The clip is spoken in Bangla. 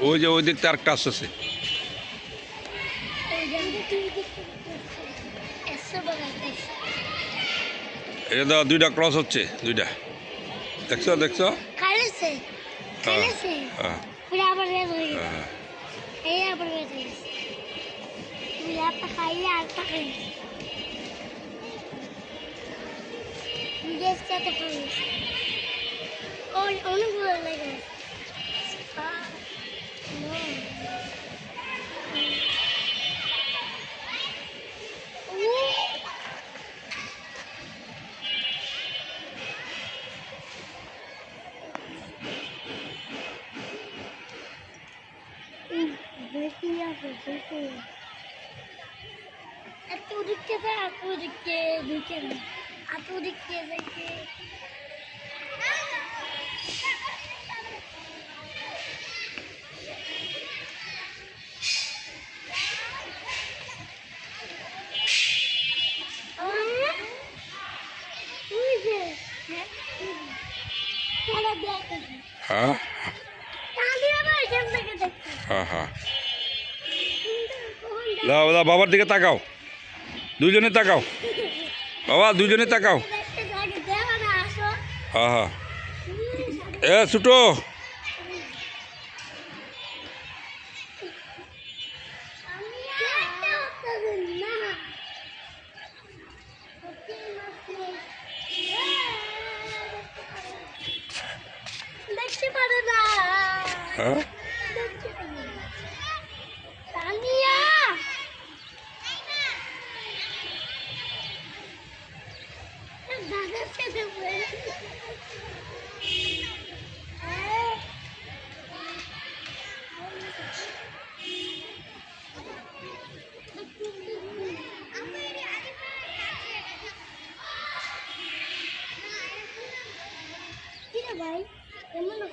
ওই যে ওই দিকটা আরেকটা আসতেছে এটা দুইটা ক্রস হচ্ছে দুইটা। দেখছ দেখছ? কালেছে কালেছে হ্যাঁ देखिए आप देखिए आपको दिखते थे आपको दिखते दिखे। आपको दिखते देखिए हाँ हाँ हाँ हाँ।, हाँ। দাও দাও, বাবার দিকে তাকাও। দুজনে তাকাও। বাবা, দুজনে তাকাও। হ্যাঁ হ্যাঁ এ ছুটো আমি vai. Eu não sei.